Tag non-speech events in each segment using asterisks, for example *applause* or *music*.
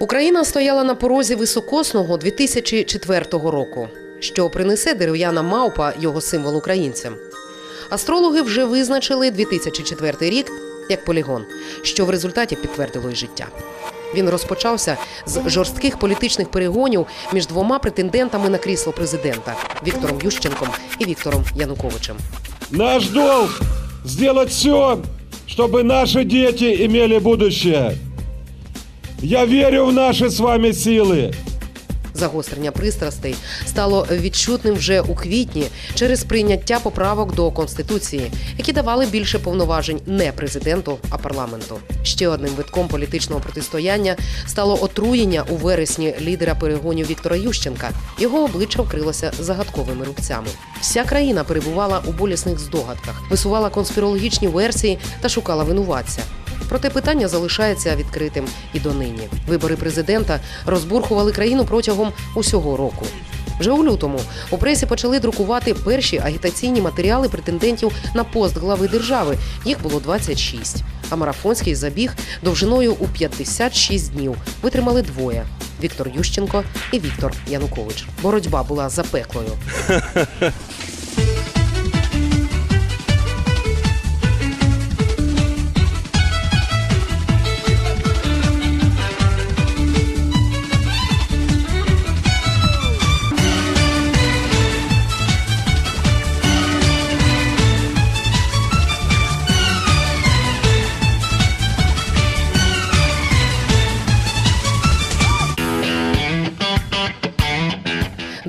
Україна стояла на порозі високосного 2004 року, що принесе дерев'яна мавпа його символ українцям. Астрологи вже визначили 2004 рік як полігон, що в результаті підтвердило й життя. Він розпочався з жорстких політичних перегонів між двома претендентами на крісло президента Віктором Ющенком і Віктором Януковичем. Наш долг сделать все, чтобы наши дети имели будущее. Я верю в наши с вами силы. Загострення пристрастей стало відчутним вже у квітні через прийняття поправок до конституції, які давали більше повноважень не президенту, а парламенту. Ще одним витком політичного протистояння стало отруєння у вересні лідера перегонів Віктора Ющенка. Його обличчя вкрилося загадковими рубцями. Вся країна перебувала у болісних здогадках, висувала конспірологічні версії та шукала винуватця. Проте питання залишається відкритим і донині. Вибори президента розбурхували країну протягом усього року. Вже у лютому у пресі почали друкувати перші агітаційні матеріали претендентів на пост глави держави. Їх було 26. А марафонський забіг довжиною у 56 днів витримали двоє: Віктор Ющенко і Віктор Янукович. Боротьба була запеклою. *laughs* –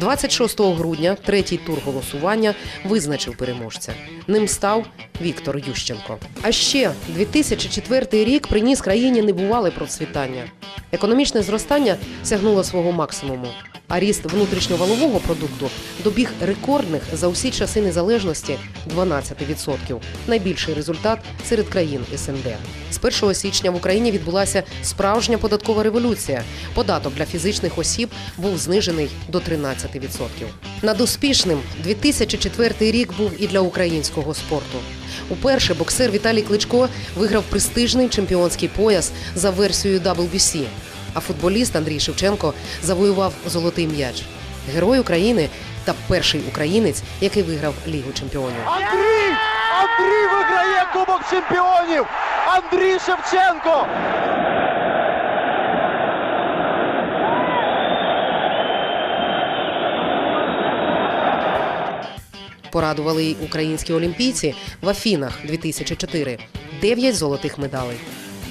26 грудня третій тур голосування визначив переможця. Ним став Віктор Ющенко. А ще 2004 рік приніс країні небувале процвітання. Економічне зростання сягнуло свого максимуму. А ріст внутрішньовалового продукту добіг рекордних за усі часи незалежності 12%. Найбільший результат серед країн СНД. З 1 січня в Україні відбулася справжня податкова революція. Податок для фізичних осіб був знижений до 13%. Над успішним 2004 рік був і для українського спорту. Уперше боксер Віталій Кличко виграв престижний чемпіонський пояс за версією WBC, а футболіст Андрій Шевченко завоював золотий м'яч. Герой України та перший українець, який виграв Лігу чемпіонів. Андрій! Андрій виграє Кубок чемпіонів! Андрій Шевченко! Порадували й українські олімпійці в Афінах 2004. Дев'ять золотих медалей.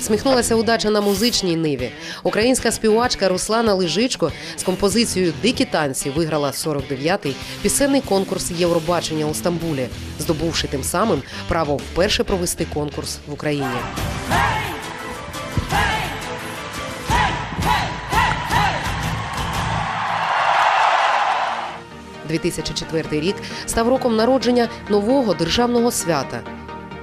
Сміхнулася удача на музичній ниві. Українська співачка Руслана Лижичко з композицією Дикі танці виграла 49-й пісенний конкурс Євробачення у Стамбулі, здобувши тим самим право вперше провести конкурс в Україні. 2004 рік став роком народження нового державного свята.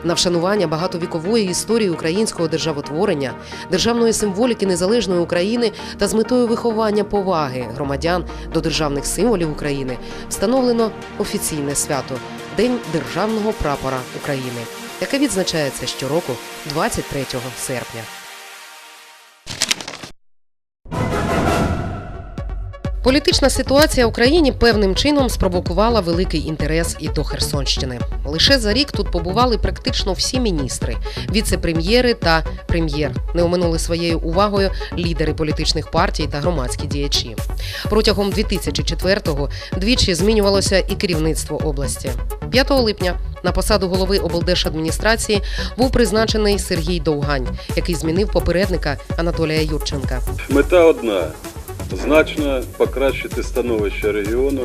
На вшанування багатовікової історії українського державотворення, державної символіки незалежної України та з метою виховання поваги громадян до державних символів України встановлено офіційне свято День державного прапора України, яке відзначається щороку 23 серпня. Політична ситуація в Україні певним чином спровокувала великий інтерес і до Херсонщини. Лише за рік тут побували практично всі міністри, віце-прем'єри та прем'єр. Не оминули своєю увагою лідери політичних партій та громадські діячі. Протягом 2004-го двічі змінювалося і керівництво області. 5 липня на посаду голови облдержадміністрації був призначений Сергій Довгань, який змінив попередника Анатолія Юрченка. Мета одна значно покращити становище регіону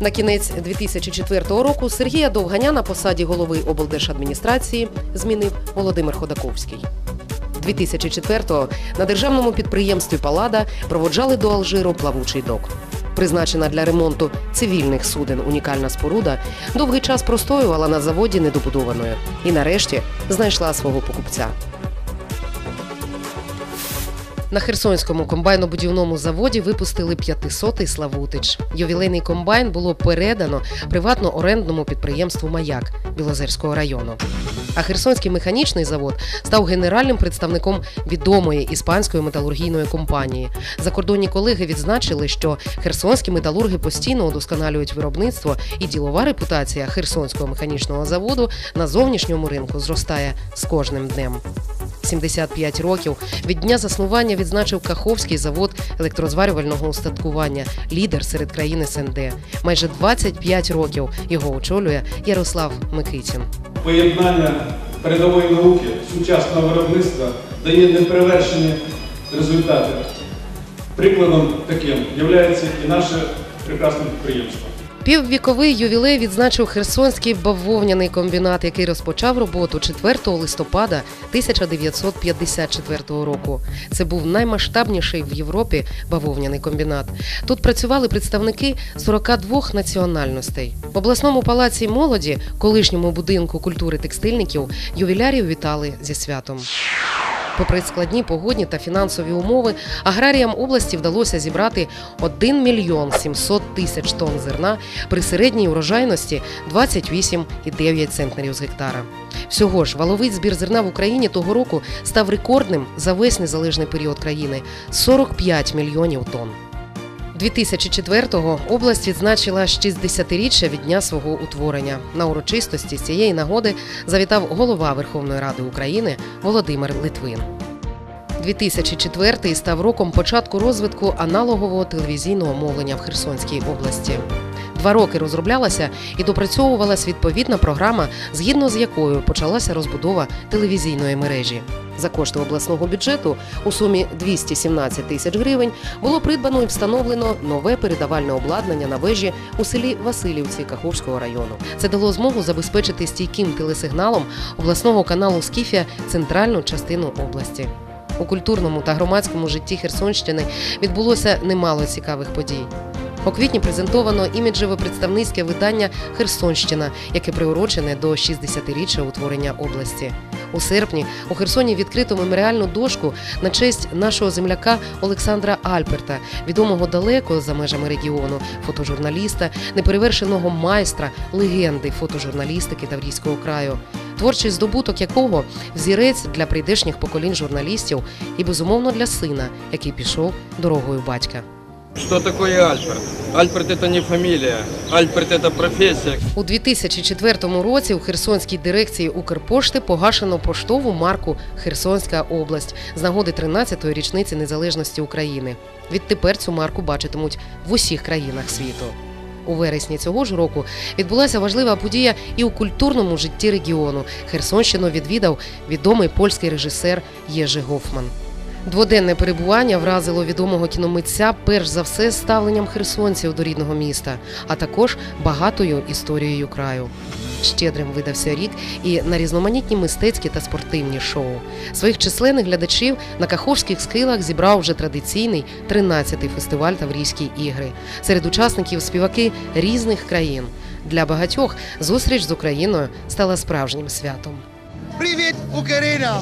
На кінець 2004 року Сергія Довганя на посаді голови облдержадміністрації змінив Володимир Ходаковський. 2004-го на державному підприємстві Палада проводжали до Алжиру плавучий док. Призначена для ремонту цивільних суден унікальна споруда довгий час простоювала на заводі недобудованою і нарешті знайшла свого покупця. На Херсонському комбайнобудівному заводі випустили 500-й Славутич. Ювілейний комбайн було передано приватно-орендному підприємству Маяк Білозерського району. А Херсонський механічний завод став генеральним представником відомої іспанської металургійної компанії. Закордонні колеги відзначили, що херсонські металурги постійно удосконалюють виробництво, і ділова репутація Херсонського механічного заводу на зовнішньому ринку зростає з кожним днем. 75 років від дня заснування відзначив Каховський завод електрозварювального устаткування, лідер серед країн СНД. Майже 25 років його очолює Ярослав Микитін. Поєднання передової науки, сучасного виробництва дає неперевершені результати. Прикладом таким є наше прекрасне підприємство. Піввіковий ювілей відзначив Херсонський бавовняний комбінат, який розпочав роботу 4 листопада 1954 року. Це був наймасштабніший в Європі бавовняний комбінат. Тут працювали представники 42 національностей. В обласному палаці молоді, колишньому будинку культури текстильників, ювілярів вітали зі святом. Попри складні погодні та фінансові умови, аграріям області вдалося зібрати 1 мільйон 700 тисяч тонн зерна при середній урожайності 28,9 центнерів з гектара. Всього ж валовий збір зерна в Україні того року став рекордним за весь незалежний період країни 45 мільйонів тонн. 2004-го область відзначила 60-річчя від дня свого утворення. На урочистості з цієї нагоди завітав голова Верховної Ради України Володимир Литвин. 2004 став роком початку розвитку аналогового телевізійного мовлення в Херсонській області. Два роки розроблялася і допрацьовувалась відповідна програма, згідно з якою почалася розбудова телевізійної мережі. За кошти обласного бюджету у сумі 217 тисяч гривень було придбано і встановлено нове передавальне обладнання на вежі у селі Васильівці Каховського району. Це дало змогу забезпечити стійким телесигналом обласного каналу Скіфія центральну частину області. У культурному та громадському житті Херсонщини відбулося немало цікавих подій. У квітні презентовано іміджеве представницьке видання Херсонщина, яке приурочене до 60-річчя утворення області. У серпні у Херсоні відкрито меморіальну дошку на честь нашого земляка Олександра Альперта, відомого далеко за межами регіону, фотожурналіста, неперевершеного майстра, легенди фотожурналістики Таврійського краю. Творчий здобуток якого взірець для прийдешніх поколінь журналістів і безумовно для сина, який пішов дорогою батька. Что такое Альфред? Альфред это не фамилия, Альфред это профессия. У 2004 році у Херсонській дирекції Укрпошти погашено поштову марку Херсонська область з нагоди 13-ї річниці незалежності України. Відтепер цю марку бачитимуть в усіх країнах світу. У вересні цього ж року відбулася важлива подія і у культурному житті регіону. Херсонщину відвідав відомий польський режисер Єжи Гофман. Дводенне перебування вразило відомого кіномитця перш за все ставленням херсонців до рідного міста, а також багатою історією краю. Щедрим видався рік і на різноманітні мистецькі та спортивні шоу. Своїх численних глядачів на Каховських скилах зібрав вже традиційний 13-й фестиваль Таврійські ігри. Серед учасників співаки різних країн. Для багатьох зустріч з Україною стала справжнім святом. Привіт, Україна!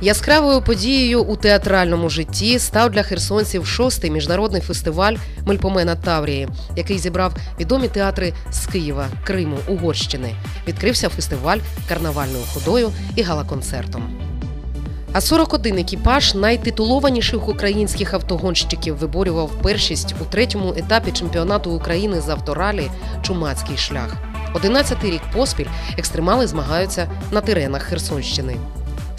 Яскравою подією у театральному житті став для херсонців шостий міжнародний фестиваль Мельпомена Таврії, який зібрав відомі театри з Києва, Криму, Угорщини. Відкрився фестиваль карнавальною ходою і галаконцертом. А 41 екіпаж найтитулованіших українських автогонщиків виборював першість у третьому етапі чемпіонату України з авторалі Чумацький шлях. Одинадцятий рік поспіль екстремали змагаються на теренах Херсонщини.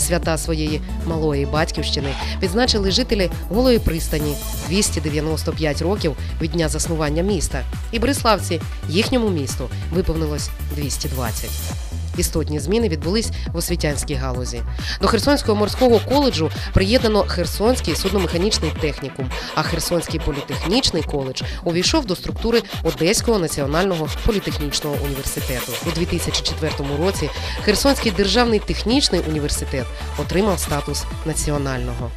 Свята своєї малої батьківщини відзначили жителі Голої пристані 295 років від дня заснування міста. І Бриславці їхньому місту виповнилось 220. Істотні зміни відбулись в освітянській галузі. До Херсонського морського коледжу приєднано Херсонський судномеханічний технікум, а Херсонський політехнічний коледж увійшов до структури Одеського національного політехнічного університету. У 2004 році Херсонський державний технічний університет отримав статус національного.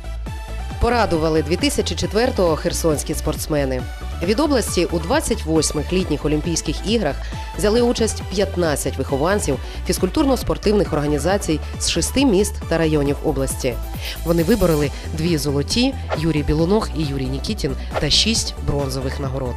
Порадували 2004-го херсонські спортсмени. Від області у 28-х літніх Олімпійських іграх взяли участь 15 вихованців фізкультурно-спортивних організацій з шести міст та районів області. Вони вибороли дві золоті Юрій Білоног і Юрій Нікітін та шість бронзових нагород.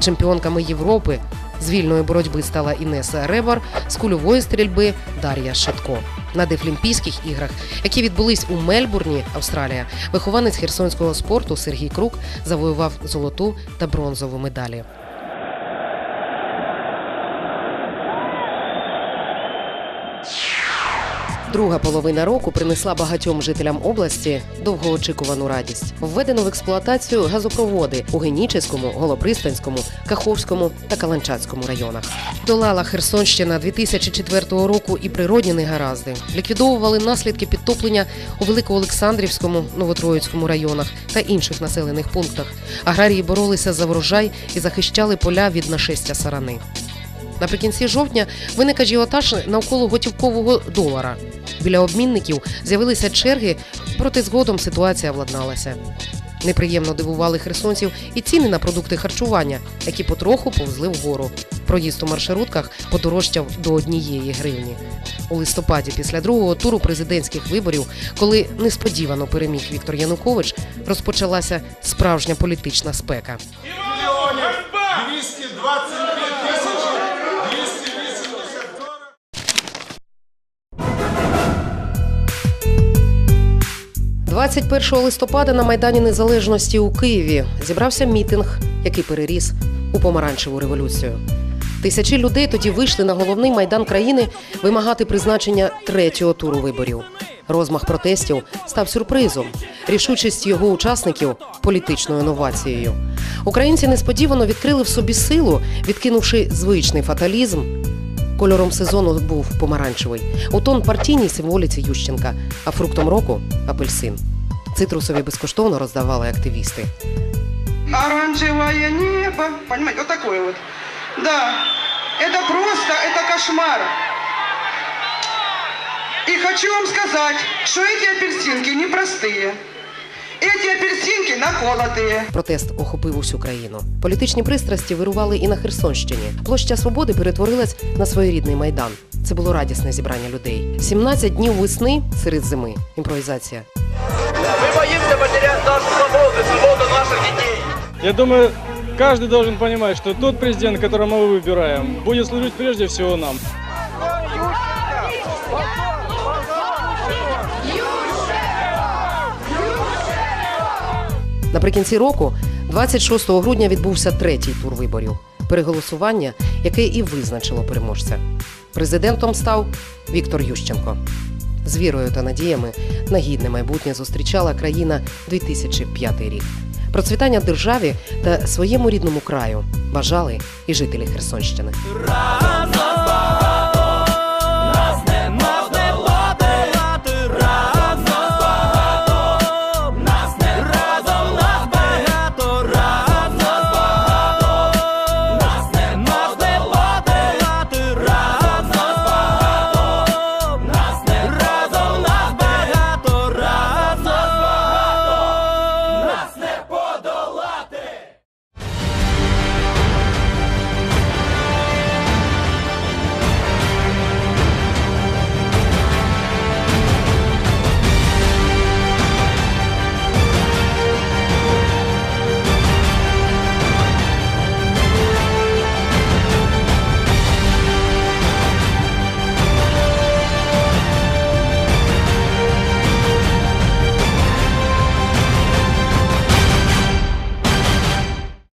Чемпіонками Європи з вільної боротьби стала Інеса Ребар, з кульової стрільби Дар'я Шатко. На Дефлімпійських іграх, які відбулись у Мельбурні, Австралія, вихованець херсонського спорту Сергій Крук завоював золоту та бронзову медалі. Друга половина року принесла багатьом жителям області довгоочікувану радість. Введено в експлуатацію газопроводи у Генічеському, Голопристанському, Каховському та Каланчацькому районах. Долала Херсонщина 2004 року і природні негаразди. Ліквідовували наслідки підтоплення у Великоолександрівському, Новотроїцькому районах та інших населених пунктах. Аграрії боролися за врожай і захищали поля від нашестя сарани. Наприкінці жовтня виник ажіотаж навколо готівкового долара. Біля обмінників з'явилися черги, проте згодом ситуація владналася. Неприємно дивували херсонців і ціни на продукти харчування, які потроху повзли вгору. Проїзд у маршрутках подорожчав до однієї гривні. У листопаді, після другого туру президентських виборів, коли несподівано переміг Віктор Янукович, розпочалася справжня політична спека. 222 21 листопада на Майдані Незалежності у Києві зібрався мітинг, який переріс у помаранчеву революцію. Тисячі людей тоді вийшли на головний майдан країни вимагати призначення третього туру виборів. Розмах протестів став сюрпризом, рішучість його учасників політичною новацією. Українці несподівано відкрили в собі силу, відкинувши звичний фаталізм. Кольором сезону був помаранчевий, у тон партійній символіці Ющенка, а фруктом року апельсин. Цитрусові безкоштовно роздавали активісти. Оранжевое небо. Понимаете, вот такое вот. Да, это просто, это кошмар. И хочу вам сказать, что эти апельсинки непростые. Эти апельсинки наколотые. Протест охопив усю країну. Політичні пристрасті вирували і на Херсонщині. Площа Свободи перетворилась на своєрідний майдан. Це було радісне зібрання людей. 17 днів весни серед зими. Імпровізація. Мы боимся потерять нашу свободу, свободу наших детей. Я думаю, каждый должен понимать, что тот президент, которого мы выбираем, будет служить прежде всего нам. Наприкінці року, 26 грудня, відбувся третій тур виборів. Переголосування, яке і визначило переможця. Президентом став Віктор Ющенко. З вірою та надіями на гідне майбутнє зустрічала країна 2005 рік. Процвітання державі та своєму рідному краю бажали і жителі Херсонщини. Разом